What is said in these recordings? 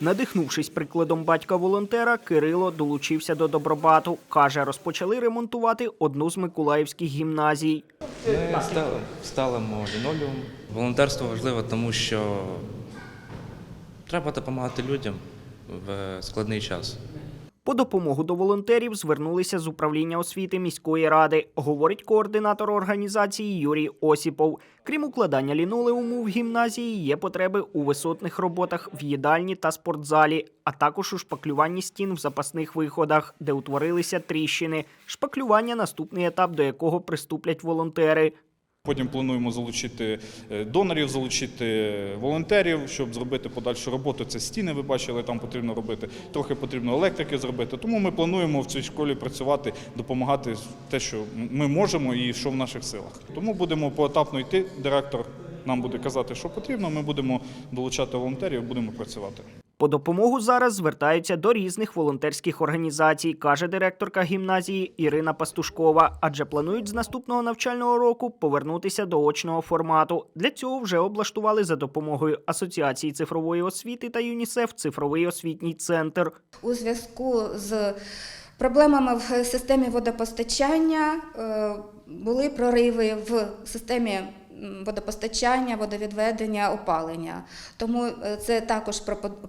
Надихнувшись прикладом батька-волонтера, Кирило долучився до добробату. Каже, розпочали ремонтувати одну з миколаївських гімназій. Ми ставимо лінолеум. Волонтерство важливе, тому що треба допомагати людям в складний час. По допомогу до волонтерів звернулися з управління освіти міської ради, говорить координатор організації Юрій Осіпов. Крім укладання лінолеуму в гімназії, є потреби у висотних роботах в їдальні та спортзалі, а також у шпаклюванні стін в запасних виходах, де утворилися тріщини. Шпаклювання наступний етап, до якого приступлять волонтери. Потім плануємо залучити е, донорів, залучити волонтерів, щоб зробити подальшу роботу. Це стіни, ви бачили, там потрібно робити. Трохи потрібно електрики зробити. Тому ми плануємо в цій школі працювати, допомагати те, що ми можемо і що в наших силах. Тому будемо поетапно йти. Директор нам буде казати, що потрібно. Ми будемо долучати волонтерів, будемо працювати. По допомогу зараз звертаються до різних волонтерських організацій, каже директорка гімназії Ірина Пастушкова. Адже планують з наступного навчального року повернутися до очного формату. Для цього вже облаштували за допомогою Асоціації цифрової освіти та ЮНІСЕФ цифровий освітній центр. у зв'язку з проблемами в системі водопостачання е, були прориви в системі водопостачання, водовідведення, опалення. Тому е, це також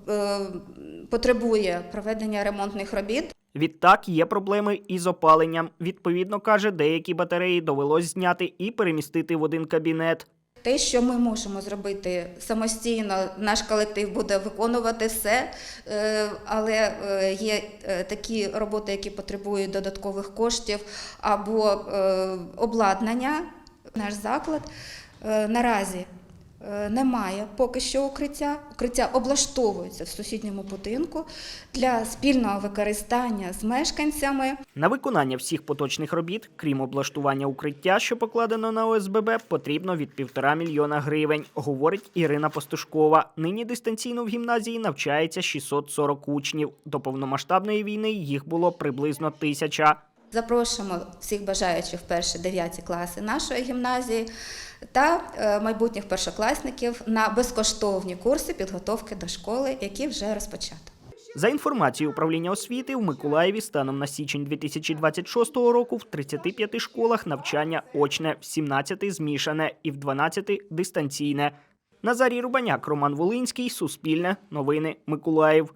е, потребує проведення ремонтних робіт. Відтак є проблеми із опаленням. Відповідно каже, деякі батареї довелось зняти і перемістити в один кабінет. Те, що ми можемо зробити самостійно, наш колектив буде виконувати все, е, але є такі роботи, які потребують додаткових коштів або обладнання. Наш заклад е, наразі е, немає поки що укриття. Укриття облаштовується в сусідньому будинку для спільного використання з мешканцями. На виконання всіх поточних робіт, крім облаштування укриття, що покладено на ОСББ, потрібно від півтора мільйона гривень, говорить Ірина Пастушкова. Нині дистанційно в гімназії навчається 640 учнів. До повномасштабної війни їх було приблизно тисяча. Запрошуємо всіх бажаючих перші дев'яті класи нашої гімназії та е, майбутніх першокласників на безкоштовні курси підготовки до школи, які вже розпочато. За інформацією управління освіти, в Миколаєві станом на січень 2026 року в 35 школах навчання очне, в 17 змішане і в 12 дистанційне. Назарій Рубаняк, Роман Волинський, Суспільне, Новини, Миколаїв.